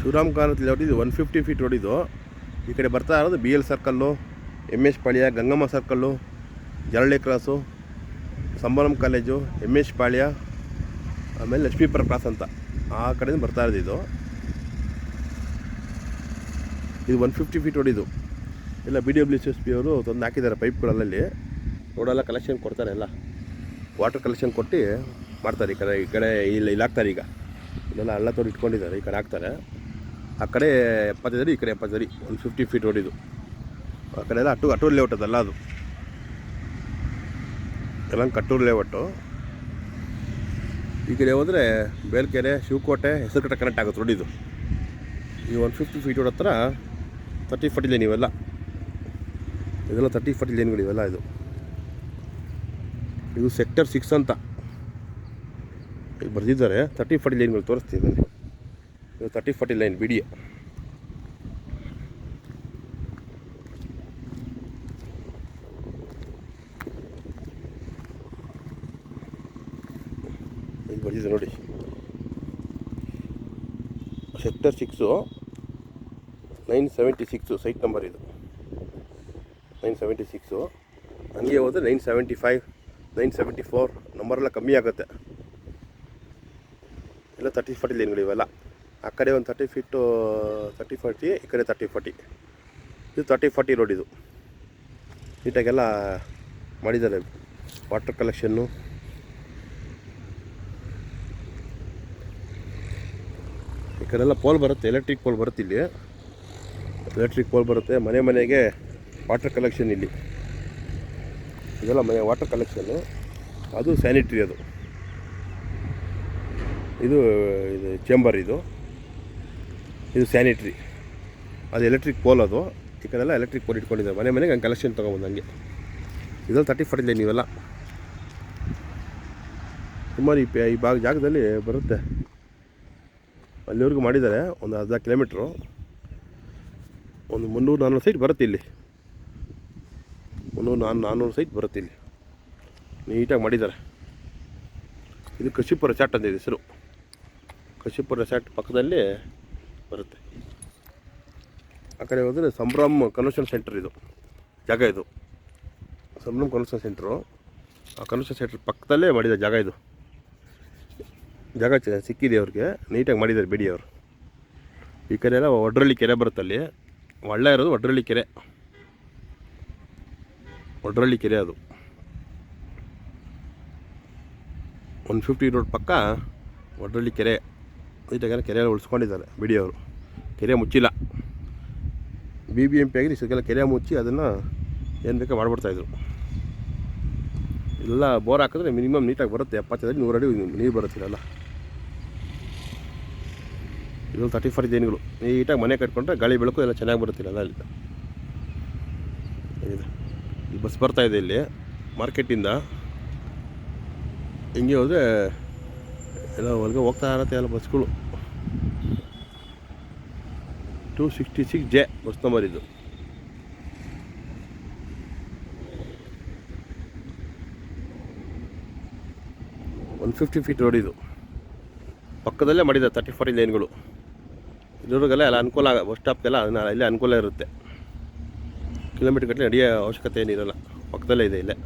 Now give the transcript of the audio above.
ಶಿವರಾಮ್ ಕಾಲದಲ್ಲಿ ಲೇಔಟ್ ಇದು one fifty feet road ಇದು ಈ ಕಡೆ ಬರ್ತಾ ಇರೋದು B L circle M S Palya, Gangamma circle ಜರಳಿ cross Sambhram college M S Palya, ಆಮೇಲೆ ಲಕ್ಷ್ಮೀಪುರ ಕ್ರಾಸ್ ಅಂತ. ಆ ಕಡೆಯಿಂದ ಬರ್ತಾ ಇರೋದು ಇದು. ಇದು ಒನ್ ಫಿಫ್ಟಿ ಫೀಟ್ ರೋಡ್ ಇಲ್ಲ ಎಲ್ಲ B W C S P ಅವರು ತಂದು ಹಾಕಿದ್ದಾರೆ ಪೈಪ್ಗಳಲ್ಲಿ ರೋಡೆಲ್ಲ ಕಲೆಕ್ಷನ್ ಕೊಡ್ತಾರೆ ಎಲ್ಲ. ವಾಟರ್ ಕಲೆಕ್ಷನ್ ಕೊಟ್ಟು ಮಾಡ್ತಾರೆ ಈ ಕಡೆ ಈ ಕಡೆ ಇಲ್ಲಿ ಇಲ್ಲಿ ಹಾಕ್ತಾರೆ ಈಗ. ಇಲ್ಲೆಲ್ಲ ಹಳ್ಳ ತೋಡಿ ಇಟ್ಕೊಂಡಿದ್ದಾರೆ, ಈ ಕಡೆ ಹಾಕ್ತಾರೆ. ಆ ಕಡೆ ಎಪ್ಪತ್ತೈದು ಅಡಿ, ಈ ಕಡೆ ಎಪ್ಪತ್ತೈದು ಅಡಿ. ಒಂದು ಫಿಫ್ಟಿ ಫೀಟ್ ರೋಡ್ ಇದು ಆ ಕಡೆ ಎಲ್ಲ ಅಟ್ಟು ಅಟ್ಟೂರು ಲೇಔಟ್ ಅದಲ್ಲ ಅದು. ಎಲ್ಲ ಕಟ್ಟೂರು ಲೇಔಟು ಈ ಕಡೆ ಹೋದರೆ ಬೇಲ್ಕೆರೆ, ಶಿವಕೋಟೆ ಹೆಸರುಕಟ್ಟೆ ಕನೆಕ್ಟ್ ಆಗುತ್ತೆ ರೋಡ್ ಇದು. ಈ ಒನ್ ಫಿಫ್ಟಿ ಫೀಟ್ ರೋಡ್ ಹತ್ರ ತರ್ಟಿ ಫಾರ್ಟಿ ಲೈನ್ ಇವೆಲ್ಲ. ಇದೆಲ್ಲ ತರ್ಟಿ ಫಾರ್ಟಿ ಲೈನ್ಗಳು ಇವೆಲ್ಲ ಇದು. ಇದು ಸೆಕ್ಟರ್ ಸಿಕ್ಸ್ ಅಂತ. ಈಗ ಬರೆದಿದ್ದಾರೆ ತರ್ಟಿ ಫಾರ್ಟಿ ಲೈನ್ಗಳು ತೋರಿಸ್ತೀವಿ ಬನ್ನಿ ಇದು thirty forty line B D ಇದು ಬರ್ದಿದೆ ನೋಡಿ. Sector six nine seventy six site number ಇದು. ನೈನ್ ಸೆವೆಂಟಿ ಸಿಕ್ಸು ಹಂಗೆ ಹೋದರೆ nine seventy five nine seventy four ನಂಬರೆಲ್ಲ ಕಮ್ಮಿ ಆಗುತ್ತೆ. ಎಲ್ಲ ತರ್ಟಿ ಫಾರ್ಟಿ ಲೈನ್ಗಳು ಇವೆಲ್ಲ ಕಡೆ ಒಂದು ತರ್ಟಿ ಫಿಟ್ಟು ತರ್ಟಿ ಫೋರ್ಟಿ ಈ ಕಡೆ ತರ್ಟಿ ಫೋರ್ಟಿ ಇದು ತರ್ಟಿ ಫಾರ್ಟಿ ರೋಡ್ ಇದು. ನೀಟಾಗೆಲ್ಲ ಮಾಡಿದ್ದಾರೆ. ವಾಟರ್ ಕಲೆಕ್ಷನ್ನು ಈ ಕಡೆಲ್ಲ ಪೋಲ್ ಬರುತ್ತೆ ಎಲೆಕ್ಟ್ರಿಕ್ ಪೋಲ್ ಬರುತ್ತೆ ಇಲ್ಲಿ. ಎಲೆಕ್ಟ್ರಿಕ್ ಪೋಲ್ ಬರುತ್ತೆ, ಮನೆ ಮನೆಗೆ ವಾಟರ್ ಕಲೆಕ್ಷನ್ ಇಲ್ಲಿ. ಇದೆಲ್ಲ ಮನೆ ವಾಟರ್ ಕಲೆಕ್ಷನ್ನು ಅದು ಸ್ಯಾನಿಟ್ರಿ ಅದು. ಇದು ಇದು ಚೇಂಬರ್ ಇದು. ಇದು ಸ್ಯಾನಿಟ್ರಿ. ಅದು ಎಲೆಕ್ಟ್ರಿಕ್ ಪೋಲ್ ಅದು. ಈ ಎಲೆಕ್ಟ್ರಿಕ್ ಪೋಲ್ ಇಟ್ಕೊಂಡಿದ್ದಾರೆ. ಮನೆ ಮನೆಗೆ ಹಂಗೆ ಕಲೆಕ್ಷನ್ ತೊಗೊಬೋದು ಹಂಗೆ. ಇದ್ರಲ್ಲಿ ತರ್ಟಿ ಫಾರ್ಟಿ ನೀವೆಲ್ಲ ಸುಮಾರು ಈ ಈ ಭಾಗ ಜಾಗದಲ್ಲಿ ಬರುತ್ತೆ. ಅಲ್ಲಿವರೆಗೂ ಮಾಡಿದ್ದಾರೆ. ಒಂದು ಅರ್ಧ ಕಿಲೋಮೀಟ್ರು ಒಂದು ಮುನ್ನೂರು ನಾನ್ನೂರು ಸೈಟ್ ಬರುತ್ತೆ ಇಲ್ಲಿ. ಮುನ್ನೂರು ನಾನ್ ನಾನ್ನೂರು ಸೈಟ್ ಬರುತ್ತೆ ಇಲ್ಲಿ. ನೀಟಾಗಿ ಮಾಡಿದ್ದಾರೆ. ಇದು ಕಶಿಪುರ ಚಾಟ್ ಅಂತ ಇದೆ ಹೆಸರು. ಕಶಿಪುರ ಚಾಟ್ ಪಕ್ಕದಲ್ಲಿ ಬರುತ್ತೆ. ಆ ಕಡೆ ಹೋದರೆ ಸಂಭ್ರಮ್ ಕನ್ವೆನ್ಷನ್ ಸೆಂಟರ್ ಇದು, ಜಾಗ ಇದು. ಸಂಭ್ರಮ್ ಕನ್ವೆನ್ಷನ್ ಸೆಂಟ್ರು ಆ ಕನ್ವೆನ್ಷನ್ ಸೆಂಟ್ರ್ ಪಕ್ಕದಲ್ಲೇ ಮಾಡಿದ ಜಾಗ ಇದು. ಜಾಗ ಸಿಕ್ಕಿದೆ ಅವ್ರಿಗೆ ನೀಟಾಗಿ ಮಾಡಿದ್ದಾರೆ ಬಿಡಿ ಅವರು. ಈ ಕಡೆ ಎಲ್ಲ ಒಡ್ರಳ್ಳಿ ಕೆರೆ ಬರುತ್ತಲ್ಲಿ ಒಳ್ಳೆ ಇರೋದು ಒಡ್ರಳ್ಳಿ ಕೆರೆ. ಒಡ್ರಳ್ಳಿ ಕೆರೆ ಅದು. ಒನ್ ಫಿಫ್ಟಿ ರೋಡ್ ಪಕ್ಕ ಒಡ್ರಳ್ಳಿ ಕೆರೆ. ನೀಟಾಗೆಲ್ಲ ಕೆರೆ ಉಳಿಸ್ಕೊಂಡಿದ್ದಾರೆ ಬಿಡಿಯವರು. ಕೆರೆ ಮುಚ್ಚಿಲ್ಲ. ಬಿ ಬಿ ಎಂ ಪಿ ಆಗಿ ಇಷ್ಟಕ್ಕೆಲ್ಲ ಕೆರೆ ಮುಚ್ಚಿ ಅದನ್ನು ಏನು ಬೇಕೋ ಮಾಡಿಬಿಡ್ತಾಯಿದ್ರು ಎಲ್ಲ ಬೋರ್ ಹಾಕಿದ್ರೆ ಮಿನಿಮಮ್ ನೀಟಾಗಿ ಬರುತ್ತೆ. ಎಪ್ಪತ್ತೈದು ನೂರು ಅಡಿ ನೀರು ಬರುತ್ತಿರಲ್ಲ ಇದು ತರ್ಟಿ ಫೋರ್ ದಿನಗಳು ನೀಟಾಗಿ ಮನೆ ಕಟ್ಕೊಂಡ್ರೆ ಗಾಳಿ ಬೆಳಕು ಎಲ್ಲ ಚೆನ್ನಾಗಿ ಬರುತ್ತಿರಲ್ಲ ಅಲ್ಲಿ ಈ ಬಸ್ ಬರ್ತಾ ಇದೆ ಇಲ್ಲಿ ಮಾರ್ಕೆಟಿಂದ ಹಿಂಗೆ ಹೋದರೆ ಎಲ್ಲ ಹೊರಗೆ ಹೋಗ್ತಾ ಇರತ್ತೆ ಎಲ್ಲ ಬಸ್ಗಳು. Two sixty six J bus number ಇದು. ಒನ್ ಫಿಫ್ಟಿ ಫೀಟ್ ರೋಡ್ ಇದು. ಪಕ್ಕದಲ್ಲೇ ಮಾಡಿದೆ ತರ್ಟಿ ಫೋರ್ ಲೈನ್ಗಳು ಇದ್ರಿಗೆಲ್ಲ ಎಲ್ಲ ಅನುಕೂಲ ಆಗ ಬಸ್ ಸ್ಟಾಪ್ಗೆಲ್ಲ ಅದನ್ನ ಇಲ್ಲೇ ಅನುಕೂಲ ಇರುತ್ತೆ. ಕಿಲೋಮೀಟ್ರ್ ಗಟ್ಟಲೆ ನಡೆಯೋ ಅವಶ್ಯಕತೆ ಏನಿರಲ್ಲ. ಪಕ್ಕದಲ್ಲೇ ಇದೆ ಇಲ್ಲೇ.